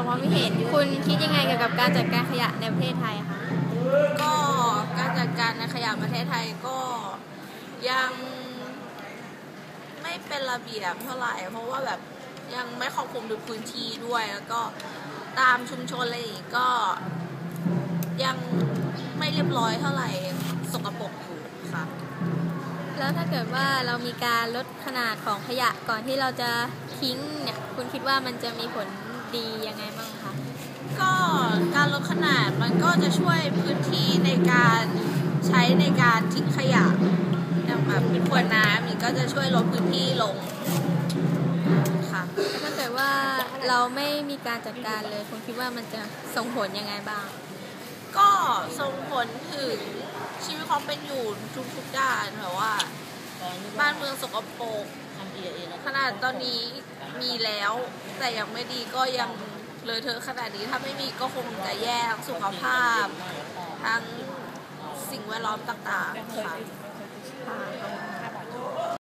ามความคิดเห็น คุณคิดยังไงเกี่ยวกับการจัดการขยะในประเทศไทยคะก็การจัดการในขยะประเทศไทยก็ยังไม่เป็นระเบียบเท่าไหร่เพราะว่าแบบยังไม่ครอบคลุมทุกพื้นที่ด้วย แล้วก็ตามชุมชนอะไรอย่างงี้ก็ ยังไม่เรียบร้อยเท่าไหร่สกปรกอยู่ค่ะแล้วถ้าเกิดว่าเรามีการลดขนาดของขยะก่อนที่เราจะทิ้งเนี่ย คุณคิดว่ามันจะมีผล ดียังไงบ้างคะ ก็การลดขนาดมันก็จะช่วยพื้นที่ในการใช้ในการทิ้งขยะอย่างแบบเป็นขวดน้ำนี่ก็จะช่วยลดพื้นที่ลงค่ะถ้าเกิดว่าเราไม่มีการจัดการเลยคุณคิดว่ามันจะส่งผลยังไงบ้าง ก็ส่งผลถึงชีวิตความเป็นอยู่ทุกๆด้านแบบว่า บ้านเมืองสกปรกขนาดตอนนี้ มีแล้ว แต่ยังไม่ดีก็ยังเลยเธอะขนาดนี้ถ้าไม่มีก็คงจะแย่ทั้งสุขภาพ ทั้งสิ่งแวดล้อมต่างๆค่ะ